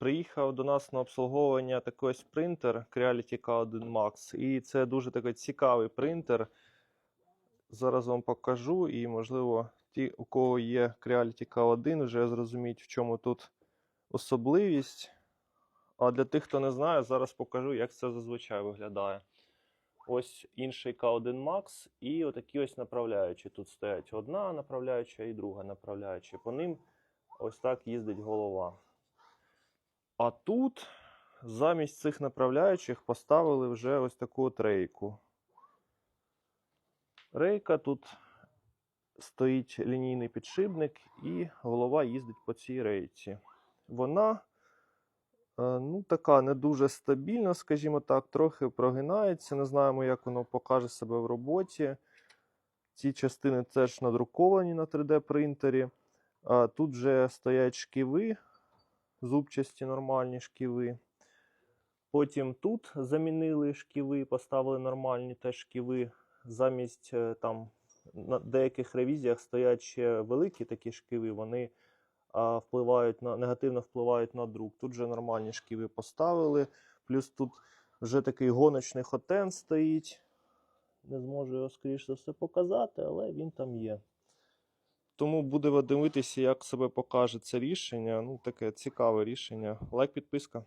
Приїхав до нас на обслуговування такий ось принтер Creality K1 Max. І це дуже такий цікавий принтер. Зараз вам покажу, і, можливо, ті, у кого є Creality K1, вже зрозуміють, в чому тут особливість. А для тих, хто не знає, зараз покажу, як це зазвичай виглядає. Ось інший K1 Max і отакі ось направляючі. Тут стоять одна направляюча і друга направляюча. По ним ось так їздить голова. А тут замість цих направляючих поставили вже ось таку от рейку. Рейка тут стоїть лінійний підшипник, і голова їздить по цій рейці. Вона е, ну, така не дуже стабільна, скажімо так, трохи прогинається. Не знаємо, як воно покаже себе в роботі. Ці частини теж надруковані на 3D принтері. А Тут вже стоять шківи, зубчасті нормальні шківи. Потім тут замінили шківи, поставили нормальні теж шківи. Замість е, там на деяких ревізіях стоять ще великі такі шківи, вони а, впливають на негативно впливають на друк. Тут вже нормальні шківи поставили. Плюс тут вже такий гоночний хотен стоїть. Не зможу його, скоріш за все, показати, але він там є. Тому будемо дивитися, як себе покаже це рішення. Ну, таке цікаве рішення. Лайк, підписка.